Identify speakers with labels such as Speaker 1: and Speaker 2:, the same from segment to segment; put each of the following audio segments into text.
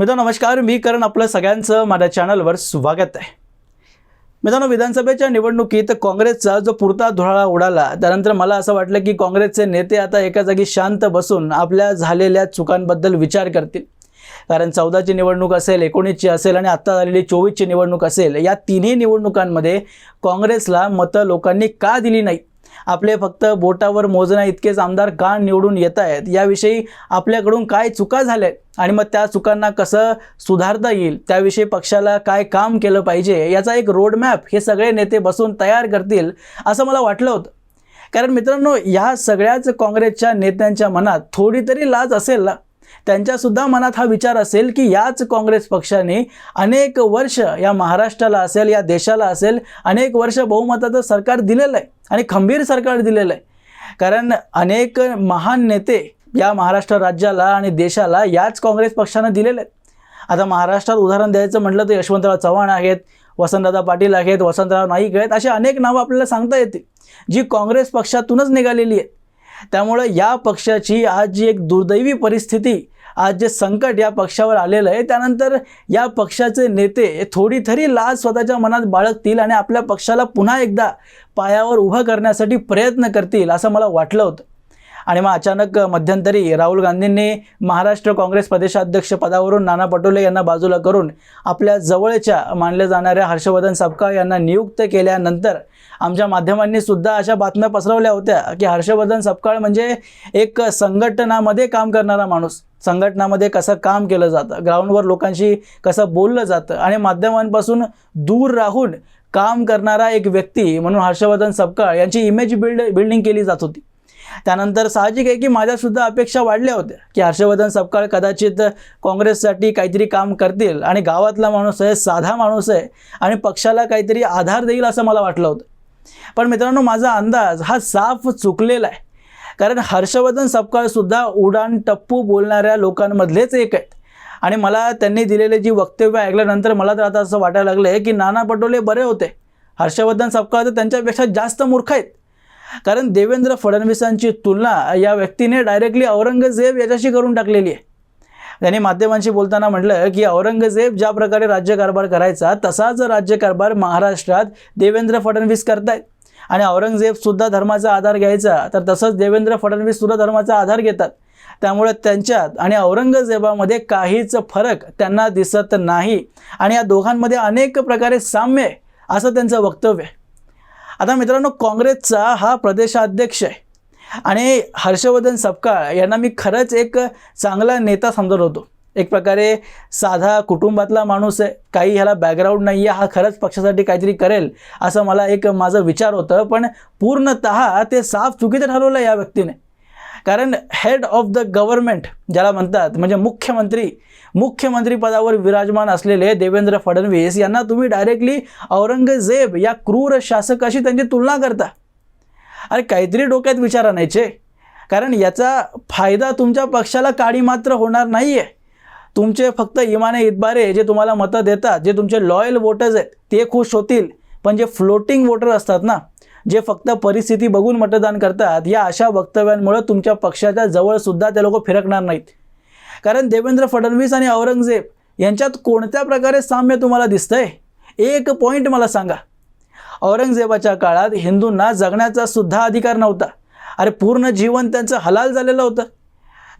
Speaker 1: मित्रांनो नमस्कार. मी करण आपलं सगळ्यांचं माझ्या चॅनलवर स्वागत आहे. मित्रांनो विधानसभेच्या निवडणुकीत काँग्रेसचा जो पुरता धुळाळा उडाला त्यानंतर मला असं वाटलं की काँग्रेसचे नेते आता एका जागी शांत बसून आपल्या झालेल्या चुकांबद्दल विचार करतील. कारण चौदाची निवडणूक असेल एकोणीसची असेल आणि आत्ता झालेली चोवीसची निवडणूक असेल या तिन्ही निवडणुकांमध्ये काँग्रेसला मतं लोकांनी का दिली नाही आपले फक्त बोटावर मोजण्या इतकेच आमदार का निवडून येत आहेत? याविषयी आपल्याकडून काय चुका झाल्या आहेत आणि मग त्या चुकांना कसं सुधारता येईल? त्याविषयी पक्षाला काय काम केलं पाहिजे? याचा एक रोडमॅप हे सगळे नेते बसून तयार करतील असं मला वाटलं होतं. कारण मित्रांनो ह्या सगळ्याच काँग्रेसच्या नेत्यांच्या मनात थोडी तरी लाज असेल ना? त्यांच्यासुद्धा मनात हा विचार असेल की याच काँग्रेस पक्षाने अनेक वर्ष या महाराष्ट्राला असेल या देशाला असेल अनेक वर्ष बहुमताचं सरकार दिलेलं आहे आणि खंबीर सरकार दिलेलं आहे. कारण अनेक महान नेते या महाराष्ट्र राज्याला आणि देशाला याच काँग्रेस पक्षानं दिलेले आहेत. आता महाराष्ट्रात उदाहरण द्यायचं म्हटलं तर यशवंतराव चव्हाण आहेत वसंतदादा पाटील आहेत वसंतराव नाईक आहेत अशी अनेक नावं आपल्याला सांगता येतील. जी काँग्रेस पक्षातूनच निघालेली आहेत. त्यामुळं या पक्षाची आज जी एक दुर्दैवी परिस्थिती आज जे संकट या पक्षावर आलेलं आहे त्यानंतर या पक्षाचे नेते थोडी तरी लाज स्वतःच्या मनात बाळगतील आणि आपल्या पक्षाला पुन्हा एकदा पायावर उभं करण्यासाठी प्रयत्न करतील असं मला वाटलं होतं. आणि मग अचानक मध्यंतरी राहुल गांधींनी महाराष्ट्र काँग्रेस प्रदेशाध्यक्ष पदावरून नाना पटोले यांना बाजूला करून आपल्या जवळच्या मानल्या जाणाऱ्या हर्षवर्धन सपकाळ यांना नियुक्त केल्यानंतर आमच्या माध्यमांनी सुद्धा अशा बातम्या पसरवल्या होत्या की हर्षवर्धन सपकाळ म्हणजे एक संघटनामध्ये काम करणारा माणूस. संघटनामध्ये कसं काम केलं जातं ग्राउंडवर लोकांशी कसं बोललं जातं आणि माध्यमांपासून दूर राहून काम करणारा एक व्यक्ती म्हणून हर्षवर्धन सपकाळ यांची इमेज बिल्ड बिल्डिंग केली जात होती. त्यानंतर साहजिक आहे की माझ्यासुद्धा अपेक्षा वाढल्या होत्या की हर्षवर्धन सपकाळ कदाचित काँग्रेससाठी काहीतरी काम करतील आणि गावातला माणूस आहे साधा माणूस आहे आणि पक्षाला काहीतरी आधार देईल असं मला वाटलं होतं. पण मित्रांनो माझा अंदाज हा साफ चुकलेला आहे. कारण हर्षवर्धन सपकाळसुद्धा उडान टप्पू बोलणाऱ्या लोकांमधलेच एक आहेत. आणि मला त्यांनी दिलेले जी वक्तव्य ऐकल्यानंतर मला तर आता असं वाटायला लागलं आहे की नाना पटोले बरे होते. हर्षवर्धन सपकाळ तर त्यांच्यापेक्षा जास्त मूर्ख आहेत. कारण देवेंद्र फडणवीसांची तुलना या व्यक्तीने डायरेक्टली औरंगजेब याच्याशी करून टाकलेली आहे. त्यांनी माध्यमांशी बोलताना म्हटलं की औरंगजेब ज्या प्रकारे राज्यकारभार करायचा तसाच राज्यकारभार महाराष्ट्रात देवेंद्र फडणवीस करतायत. आणि औरंगजेबसुद्धा धर्माचा आधार घ्यायचा तर तसंच देवेंद्र फडणवीस सुद्धा धर्माचा आधार घेतात. त्यामुळे त्यांच्यात आणि औरंगजेबामध्ये काहीच फरक त्यांना दिसत नाही. आणि या दोघांमध्ये अनेक प्रकारे साम्य आहे असं त्यांचं वक्तव्य आहे. आता मित्रांनो काँग्रेसचा हा प्रदेशाध्यक्ष आहे. आणि हर्षवर्धन सपकाळ यांना मी खरंच एक चांगला नेता समजत होतो. एक प्रकारे साधा कुटुंबातला माणूस आहे काही ह्याला बॅकग्राऊंड नाही आहे हा खरंच पक्षासाठी काहीतरी करेल असं मला एक माझं विचार होतं. पण पूर्णत ते साफ चुकीचं ठरवलं या व्यक्तीने. कारण हेड ऑफ द गव्हर्नमेंट ज्याला म्हणतात म्हणजे मुख्यमंत्री मुख्यमंत्री पदावर विराजमान असलेले देवेंद्र फडणवीस यांना तुम्ही डायरेक्टली औरंगजेब या क्रूर शासकाशी त्यांची तुलना करता. अरे काहीतरी डोक्यात विचार आणायचे. कारण याचा फायदा तुमच्या पक्षाला काळी मात्र होणार नाही आहे तुमचे फक्त इमाने इतबारे जे तुम्हाला मतं देतात जे तुमचे लॉयल वोटर्स आहेत ते खुश होतील. पण जे फ्लोटिंग वोटर असतात ना जे फक्त परिस्थिती बघून मतदान करतात या अशा वक्तव्यांमुळे तुमच्या पक्षाच्या जवळसुद्धा ते लोक फिरकणार नाहीत. कारण देवेंद्र फडणवीस आणि औरंगजेब यांच्यात कोणत्या प्रकारे साम्य तुम्हाला दिसतंय? एक पॉईंट मला सांगा. औरंगजेबाच्या काळात हिंदूंना जगण्याचा सुद्धा अधिकार नव्हता. अरे पूर्ण जीवन त्यांचं हलाल झालेलं होतं.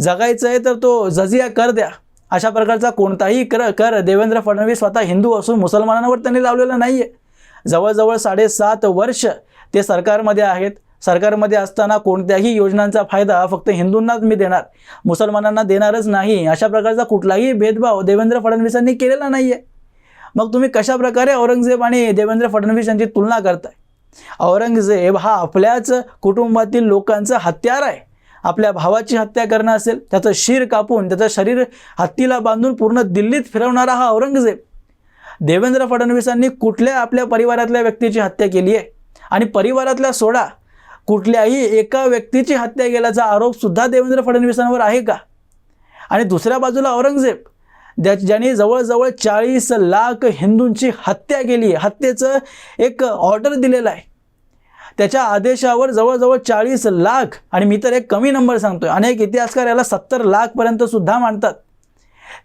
Speaker 1: जगायचं आहे तर तो जजिया कर द्या. अशा प्रकारचा कोणताही कर कर देवेंद्र फडणवीस स्वतः हिंदू असून मुसलमानांवर त्यांनी लावलेला नाही आहे जवळजवळ साडेसात वर्ष ते सरकारमध्ये आहेत. सरकारमध्ये असताना कोणत्याही योजनांचा फायदा फक्त हिंदूंनाच मी देणार. मुसलमानांना देणारच नाही. अशा प्रकारचा कुठलाही भेदभाव देवेंद्र फडणवीसांनी केलेला नाही आहे मग तुम्ही कशा प्रकारे औरंगजेब आणि देवेंद्र फडणवीस यांची तुलना करताय? औरंगजेब हा आपल्याच कुटुंबातील लोकांचं हत्यार आहे. आपल्या भावाची हत्या करणं असेल त्याचं शिर कापून त्याचं शरीर हत्तीला बांधून पूर्ण दिल्लीत फिरवणारा हा औरंगजेब. देवेंद्र फडणवीसांनी कुठल्या आपल्या परिवारातल्या व्यक्तीची हत्या केली आहे? आणि परिवारातल्या सोडा कुठल्याही एका व्यक्तीची हत्या केल्याचा आरोपसुद्धा देवेंद्र फडणवीसांवर आहे का? आणि दुसऱ्या बाजूला औरंगजेब ज्या ज्याने जवळजवळ चाळीस लाख हिंदूंची हत्या केली आहे. हत्येचं एक ऑर्डर दिलेलं आहे. त्याच्या आदेशावर जवळजवळ चाळीस लाख आणि मी तर एक कमी नंबर सांगतोय अनेक इतिहासकार याला सत्तर लाखपर्यंत सुद्धा मानतात.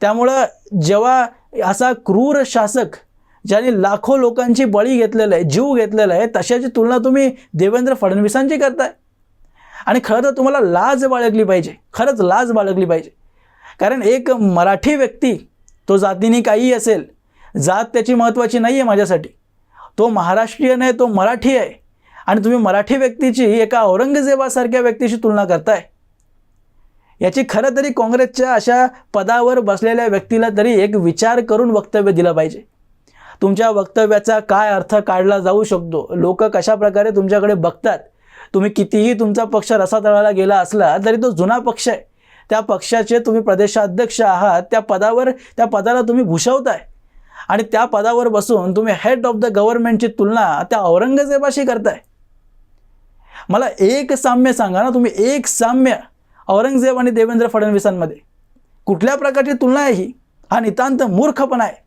Speaker 1: त्यामुळं जेव्हा असा क्रूर शासक ज्याने लाखो लोकांची बळी घेतलेलं आहे जीव घेतलेला आहे तशाची तुलना तुम्ही देवेंद्र फडणवीसांची करताय. आणि खरं तर तुम्हाला लाज बाळगली पाहिजे. खरंच लाज बाळगली पाहिजे. कारण एक मराठी व्यक्ती तो जातीने काहीही असेल जात त्याची महत्त्वाची नाही आहे माझ्यासाठी. तो महाराष्ट्रीयन आहे तो मराठी आहे. आणि तुम्ही मराठी व्यक्तीची एका औरंगजेबासारख्या व्यक्तीशी तुलना करताय. याची खरं तरी काँग्रेसच्या अशा पदावर बसलेल्या व्यक्तीला तरी एक विचार करून वक्तव्य दिलं पाहिजे. तुमच्या वक्तव्याचा काय अर्थ काढला जाऊ शकतो? लोक कशा प्रकारे तुमच्याकडे बघतात? तुम्ही कितीही तुमचा पक्ष रसातळाला गेला असला तरी तो जुना पक्ष आहे. त्या पक्षाचे तुम्ही प्रदेशाध्यक्ष आहात त्या पदावर त्या पदाला तुम्ही भूषवताय. आणि त्या पदावर बसून तुम्ही हेड ऑफ द गव्हर्नमेंटची तुलना त्या औरंगजेबाशी करताय. मला एक साम्य सांगा ना तुम्ही एक साम्य औरंगजेब आणि देवेंद्र फडणवीसांमध्ये. कुठल्या प्रकारची तुलना आहे ही? हा नितांत मूर्खपणा आहे.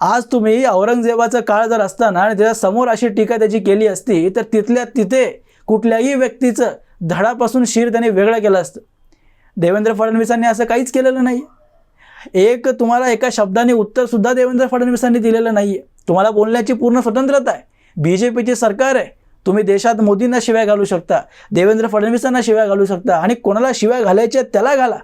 Speaker 1: आज तुम्ही औरंगजेबाचा काळ जर असताना आणि त्याच्यासमोर अशी टीका त्याची केली असती तर तिथल्या तिथे कुठल्याही व्यक्तीचं धडापासून शिर त्याने वेगळं केलं असतं. देवेंद्र फडणवीसांनी असं काहीच केलेलं नाही एक तुम्हाला एका शब्दाने उत्तरसुद्धा देवेंद्र फडणवीसांनी दिलेलं नाही आहे तुम्हाला बोलण्याची पूर्ण स्वतंत्रता आहे. बी जे पीची सरकार आहे. तुम्ही देशात मोदींना शिव्या घालू शकता देवेंद्र फडणवीसांना शिव्या घालू शकता आणि कोणाला शिव्या घालायच्या त्याला घाला.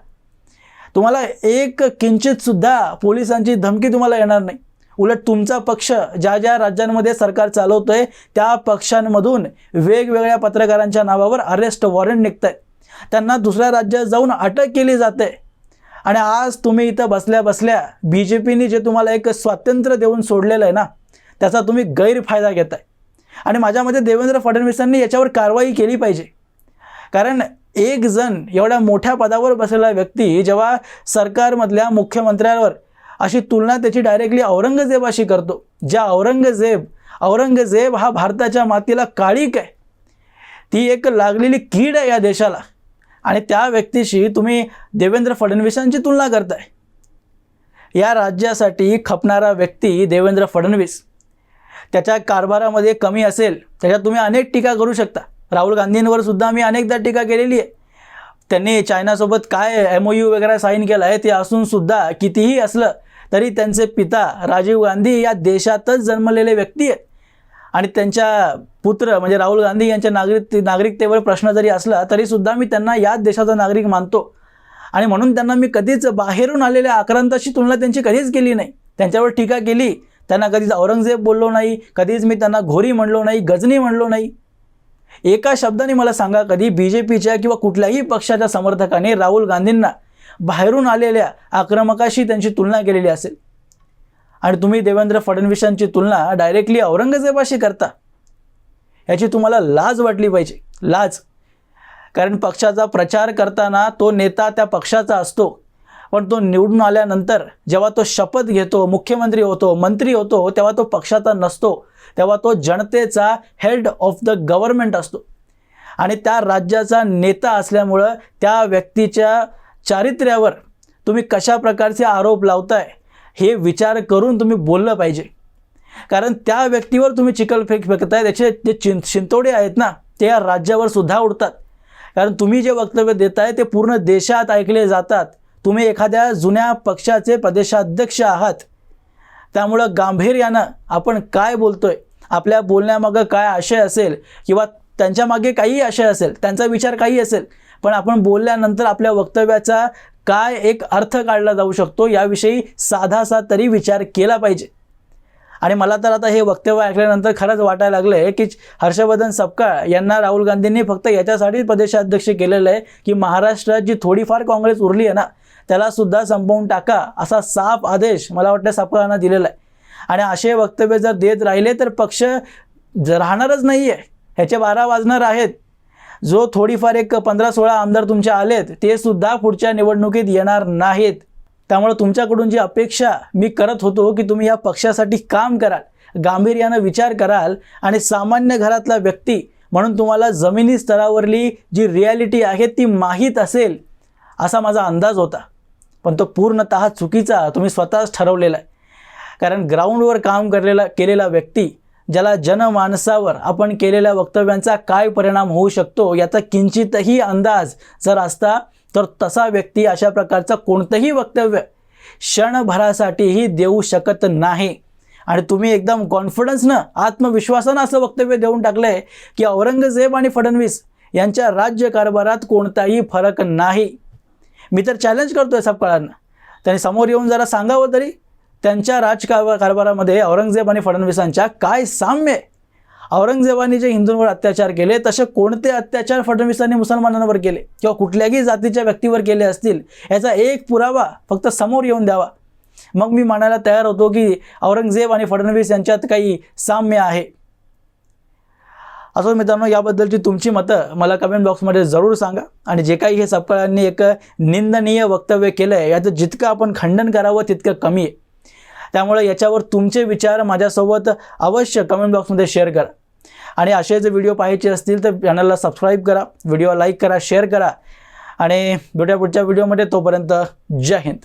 Speaker 1: तुम्हाला एक किंचितसुद्धा पोलिसांची धमकी तुम्हाला येणार नाही. उलट तुमचा पक्ष ज्या ज्या राज्यांमध्ये सरकार चालवतोय त्या पक्षांमधून वेगवेगळ्या पत्रकारांच्या नावावर अरेस्ट वॉरंट निघत आहेत त्यांना दुसऱ्या राज्यात जाऊन अटक केली जाते. आणि आज तुम्ही इथं बसल्या बसल्या बी जे पीने जे तुम्हाला एक स्वातंत्र्य देऊन सोडलेलं आहे ना त्याचा तुम्ही गैरफायदा घेताय. आणि माझ्या मते देवेंद्र फडणवीसांनी याच्यावर कारवाई केली पाहिजे. कारण एक जण एवढ्या मोठ्या पदावर बसलेला व्यक्ती जेव्हा सरकारमधल्या मुख्यमंत्र्यांवर अशी तुलना त्याची डायरेक्टली औरंगजेबाशी करतो. ज्या औरंगजेब औरंगजेब हा भारताच्या मातीला काळीक आहे. ती एक लागलेली कीड आहे या देशाला. आणि त्या व्यक्तीशी तुम्ही देवेंद्र फडणवीसांची तुलना करताय. या राज्यासाठी खपणारा व्यक्ती देवेंद्र फडणवीस. त्याच्या कारभारामध्ये कमी असेल त्याच्यात तुम्ही अनेक टीका करू शकता. राहुल गांधींवर सुद्धा मी अनेकदा टीका केलेली आहे. त्यांनी चायनासोबत काय एम ओ यू वगैरे साईन केलं आहे ते असून सुद्धा कितीही असलं तरी त्यांचे पिता राजीव गांधी या देशातच जन्मलेले व्यक्ती आहेत. आणि त्यांच्या पुत्र म्हणजे राहुल गांधी यांच्या नागरिक नागरिकतेवर प्रश्न जरी असला तरीसुद्धा मी त्यांना याच देशाचा नागरिक मानतो. आणि म्हणून त्यांना मी कधीच बाहेरून आलेल्या आक्रांताशी तुलना त्यांची कधीच केली नाही. त्यांच्यावर टीका केली. त्यांना कधीच औरंगजेब बोललो नाही. कधीच मी त्यांना घोरी म्हणलो नाही गजनी म्हणलो नाही. एका शब्दाने मला सांगा कधी बी जे पीच्या किंवा कुठल्याही पक्षाच्या समर्थकाने राहुल गांधींना बाहेरून आलेल्या आक्रमकाशी त्यांची तुलना केलेली असेल? आणि तुम्ही देवेंद्र फडणवीसांची तुलना डायरेक्टली औरंगजेबाशी करता. याची तुम्हाला लाज वाटली पाहिजे. लाज. कारण पक्षाचा प्रचार करताना तो नेता त्या पक्षाचा असतो. पण तो निवडून आल्यानंतर जेव्हा तो शपथ घेतो मुख्यमंत्री होतो मंत्री होतो तेव्हा तो पक्षाचा नसतो. तेव्हा तो जनतेचा हेड ऑफ द गव्हर्नमेंट असतो. आणि त्या राज्याचा नेता असल्यामुळं त्या व्यक्तीच्या चारित्र्यावर तुम्ही कशा प्रकारचे आरोप लावताय? हे विचार करून तुम्ही बोललं पाहिजे. कारण त्या व्यक्तीवर तुम्ही चिखलफेक फेकताय त्याचे जे चिं शिंतोडे आहेत ना ते या राज्यावर सुद्धा उडतात. कारण तुम्ही जे वक्तव्य देताय ते पूर्ण देशात ऐकले जातात. तुम्ही एखाद्या जुन्या पक्षाचे प्रदेशाध्यक्ष आहात. त्यामुळं गांभीर्यानं आपण काय बोलतोय? आपल्या बोलण्यामागं काय आशय असेल? किंवा त्यांच्या मागे काही आशय असेल? त्यांचा विचार काही असेल? पण आपण बोलल्यानंतर आपल्या वक्तव्याचा काय एक अर्थ काढला जाऊ शकतो याविषयी साधासा तरी विचार केला पाहिजे. आणि मला तर आता हे वक्तव्य ऐकल्यानंतर खरंच वाटायला लागलं आहे की हर्षवर्धन सपकाळ यांना राहुल गांधींनी फक्त याच्यासाठीच प्रदेशाध्यक्ष केलेलं आहे की महाराष्ट्रात जी थोडीफार काँग्रेस उरली आहे ना त्याला सुद्धा संपवून टाका असा साफ आदेश मला वाटतं सपकाळांना दिलेला आहे. आणि असे वक्तव्य जर देत राहिले तर पक्ष ज- राहणारच नाही आहे ह्याचे बारा वाजणार आहेत. जो थोडीफार एक पंधरा सोळा आमदार तुमचे आलेत ते सुद्धा पुढच्या निवडणुकीत येणार नाहीत. त्यामुळे तुमच्याकडून जी अपेक्षा मी करत होतो की तुम्ही या पक्षासाठी काम कराल गांभीर्यानं विचार कराल आणि सामान्य घरातला व्यक्ती म्हणून तुम्हाला जमिनी स्तरावरली जी रियालिटी आहे ती माहीत असेल असा माझा अंदाज होता. पण तो पूर्णतः चुकीचा तुम्ही स्वतःच ठरवलेला आहे. कारण ग्राउंडवर काम करलेला केलेला व्यक्ती ज्याला जनमानसावर आपण केलेल्या वक्तव्यांचा काय परिणाम होऊ शकतो याचा किंचितही अंदाज जर असता तर तसा व्यक्ती अशा प्रकारचं कोणतंही वक्तव्य क्षणभरासाठीही देऊ शकत नाही. आणि तुम्ही एकदम कॉन्फिडन्सनं आत्मविश्वासानं असं वक्तव्य देऊन टाकलं आहे की औरंगजेब आणि फडणवीस यांच्या राज्यकारभारात कोणताही फरक नाही. मी तर चॅलेंज करतो आहे सपकाळांना त्यांनी समोर येऊन जरा सांगावं तरी. त्यांच्या राजकारभार कारभारामध्ये औरंगजेब आणि फडणवीसांच्या काय साम्य? आहे औरंगजेबाने जे हिंदूंवर अत्याचार केले तसे कोणते अत्याचार फडणवीसांनी मुसलमानांवर केले किंवा कुठल्याही जातीच्या व्यक्तीवर केले असतील याचा एक पुरावा फक्त समोर येऊन द्यावा. मग मी म्हणायला तयार होतो की औरंगजेब आणि फडणवीस यांच्यात काही साम्य आहे. असो मित्रांनो याबद्दलची तुमची मतं मला कमेंट बॉक्समध्ये जरूर सांगा आणि जे काही हे सपकाळांनी एक निंदनीय वक्तव्य केलं आहे याचं जितकं आपण खंडन करावं तितकं कमी आहे. त्यामुळे याच्यावर तुमचे विचार माझ्यासोबत अवश्य कमेंट बॉक्समध्ये शेअर करा. आणि असे जर व्हिडिओ पाहायचे असतील तर चॅनलला सबस्क्राईब करा व्हिडिओ लाईक करा शेअर करा. आणि भेटूया पुढच्या व्हिडिओमध्ये तोपर्यंत जय हिंद.